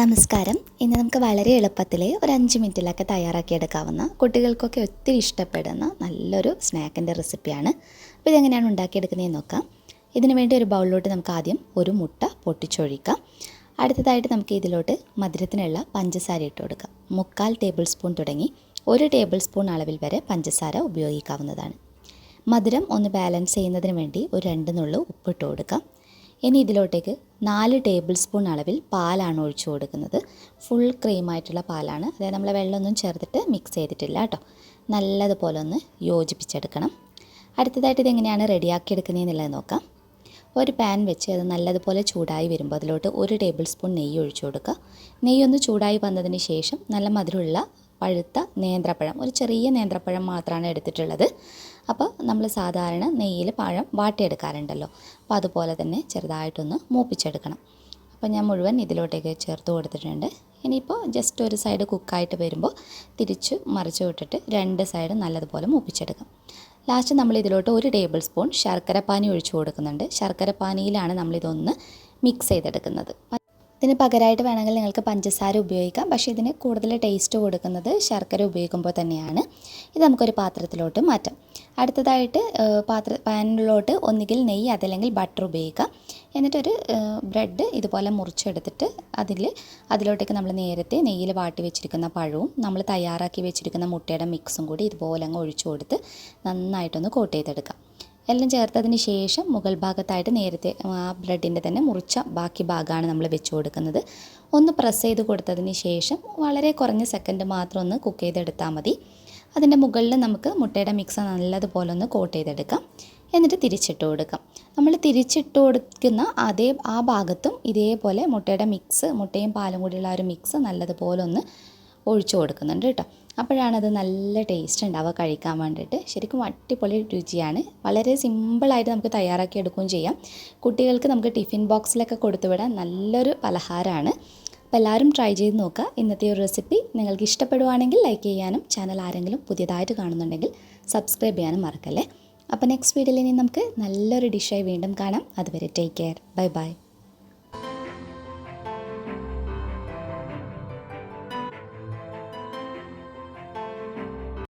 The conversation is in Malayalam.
നമസ്കാരം. ഇന്ന് നമുക്ക് വളരെ എളുപ്പത്തിൽ ഒരു അഞ്ച് മിനിറ്റിലൊക്കെ തയ്യാറാക്കിയെടുക്കാവുന്ന കുട്ടികൾക്കൊക്കെ ഒത്തിരി ഇഷ്ടപ്പെടുന്ന നല്ലൊരു സ്നാക്കിന്റെ റെസിപ്പിയാണ്. അപ്പോൾ ഇതെങ്ങനെയാണ് ഉണ്ടാക്കിയെടുക്കുന്നതെന്ന് നോക്കാം. ഇതിന് വേണ്ടി ഒരു ബൗളിലോട്ട് നമുക്ക് ആദ്യം ഒരു മുട്ട പൊട്ടിച്ചൊഴിക്കാം. അടുത്തതായിട്ട് നമുക്ക് ഇതിലോട്ട് മധുരത്തിനുള്ള പഞ്ചസാര ഇട്ട് കൊടുക്കാം. മുക്കാൽ ടേബിൾ സ്പൂൺ തുടങ്ങി ഒരു ടേബിൾ സ്പൂൺ അളവിൽ വരെ പഞ്ചസാര ഉപയോഗിക്കാവുന്നതാണ്. മധുരം ഒന്ന് ബാലൻസ് ചെയ്യുന്നതിന് വേണ്ടി ഒരു രണ്ട് നുള്ളു ഉപ്പിട്ട് കൊടുക്കാം. ഇനി ഇതിലോട്ടേക്ക് നാല് ടേബിൾ സ്പൂൺ അളവിൽ പാലാണ് ഒഴിച്ചു കൊടുക്കുന്നത്. ഫുൾ ക്രീമായിട്ടുള്ള പാലാണ്. അതായത് നമ്മൾ വെള്ളമൊന്നും ചേർത്തിട്ട് മിക്സ് ചെയ്തിട്ടില്ല കേട്ടോ. നല്ലതുപോലെ ഒന്ന് യോജിപ്പിച്ചെടുക്കണം. അടുത്തതായിട്ട് ഇതെങ്ങനെയാണ് റെഡിയാക്കി എടുക്കുന്നതെന്നുള്ളത് നോക്കാം. ഒരു പാൻ വെച്ച് അത് നല്ലതുപോലെ ചൂടായി വരുമ്പോൾ അതിലോട്ട് ഒരു ടേബിൾ സ്പൂൺ നെയ്യ് ഒഴിച്ചു കൊടുക്കുക. നെയ്യ് ഒന്ന് ചൂടായി വന്നതിന് ശേഷം നല്ല മധുരമുള്ള പഴുത്ത നേന്ത്രപ്പഴം ഒരു ചെറിയ നേന്ത്രപ്പഴം മാത്രമാണ് എടുത്തിട്ടുള്ളത്. അപ്പോൾ നമ്മൾ സാധാരണ നെയ്യിൽ പഴം വാട്ടിയെടുക്കാറുണ്ടല്ലോ. അപ്പോൾ അതുപോലെ തന്നെ ചെറുതായിട്ടൊന്ന് മൂപ്പിച്ചെടുക്കണം. അപ്പോൾ ഞാൻ മുഴുവൻ ഇതിലോട്ടേക്ക് ചേർത്ത് കൊടുത്തിട്ടുണ്ട്. ഇനിയിപ്പോൾ ജസ്റ്റ് ഒരു സൈഡ് കുക്കായിട്ട് വരുമ്പോൾ തിരിച്ച് മറിച്ച് വിട്ടിട്ട് രണ്ട് സൈഡ് നല്ലതുപോലെ മൂപ്പിച്ചെടുക്കാം. ലാസ്റ്റ് നമ്മൾ ഇതിലോട്ട് ഒരു ടേബിൾ സ്പൂൺ ശർക്കരപ്പാനി ഒഴിച്ചു കൊടുക്കുന്നുണ്ട്. ശർക്കരപ്പാനിയിലാണ് നമ്മളിതൊന്ന് മിക്സ് ചെയ്തെടുക്കുന്നത്. ഇതിന് പകരമായിട്ട് വേണമെങ്കിൽ നിങ്ങൾക്ക് പഞ്ചസാര ഉപയോഗിക്കാം. പക്ഷേ ഇതിന് കൂടുതൽ ടേസ്റ്റ് കൊടുക്കുന്നത് ശർക്കര ഉപയോഗിക്കുമ്പോൾ തന്നെയാണ്. ഇത് നമുക്കൊരു പാത്രത്തിലോട്ട് മാറ്റാം. അടുത്തതായിട്ട് പാത്ര പാനിലോട്ട് ഒന്നുകിൽ നെയ്യ് അതല്ലെങ്കിൽ ബട്ടർ ഉപയോഗിക്കാം. എന്നിട്ടൊരു ബ്രെഡ് ഇതുപോലെ മുറിച്ചെടുത്തിട്ട് അതിൽ അതിലോട്ടേക്ക് നമ്മൾ നേരത്തെ നെയ്യിൽ വാട്ടി വെച്ചിരിക്കുന്ന പഴവും നമ്മൾ തയ്യാറാക്കി വെച്ചിരിക്കുന്ന മുട്ടയുടെ മിക്സും കൂടി ഇതുപോലെ അങ്ങ് ഒഴിച്ചു കൊടുത്ത് നന്നായിട്ടൊന്ന് കോട്ട് ചെയ്തെടുക്കാം. എല്ലാം ചേർത്തതിന് ശേഷം മുകൾ ഭാഗത്തായിട്ട് നേരത്തെ ആ ബ്രെഡിന്റെ തന്നെ മുറിച്ച ബാക്കി ഭാഗമാണ് നമ്മൾ വെച്ച് കൊടുക്കുന്നത്. ഒന്ന് പ്രസ് ചെയ്ത് കൊടുത്തതിന് ശേഷം വളരെ കുറഞ്ഞ സെക്കൻഡ് മാത്രം ഒന്ന് കുക്ക് ചെയ്തെടുത്താൽ മതി. അതിന്റെ മുകളിൽ നമുക്ക് മുട്ടയുടെ മിക്സ് നല്ലതുപോലെ ഒന്ന് കോട്ട് ചെയ്തെടുക്കാം. എന്നിട്ട് തിരിച്ചിട്ട് കൊടുക്കാം. നമ്മൾ തിരിച്ചിട്ട് കൊടുക്കുന്ന അതേ ആ ഭാഗത്തും ഇതേപോലെ മുട്ടയുടെ മിക്സ് മുട്ടയും പാലും കൂടിയുള്ള ആ ഒരു മിക്സ് നല്ലതുപോലെ ഒന്ന് ഒഴിച്ചു കൊടുക്കുന്നുണ്ട് കേട്ടോ. അപ്പോഴാണത് നല്ല ടേസ്റ്റ് ഉണ്ടാവുക കഴിക്കാൻ വേണ്ടിയിട്ട്. ശരിക്കും അടിപൊളി രുചിയാണ്. വളരെ സിമ്പിളായിട്ട് നമുക്ക് തയ്യാറാക്കി എടുക്കുകയും ചെയ്യാം. കുട്ടികൾക്ക് നമുക്ക് ടിഫിൻ ബോക്സിലൊക്കെ കൊടുത്തുവിടാൻ നല്ലൊരു പലഹാരമാണ്. അപ്പോൾ എല്ലാവരും ട്രൈ ചെയ്ത് നോക്കുക. ഇന്നത്തെ ഒരു റെസിപ്പി നിങ്ങൾക്ക് ഇഷ്ടപ്പെടുവാണെങ്കിൽ ലൈക്ക് ചെയ്യാനും ചാനൽ ആരെങ്കിലും പുതിയതായിട്ട് കാണുന്നുണ്ടെങ്കിൽ സബ്സ്ക്രൈബ് ചെയ്യാനും മറക്കല്ലേ. അപ്പോൾ നെക്സ്റ്റ് വീഡിയോയിൽ ഇനി നമുക്ക് നല്ലൊരു ഡിഷായി വീണ്ടും കാണാം. അതുവരെ ടേക്ക് കെയർ ബൈ ബൈ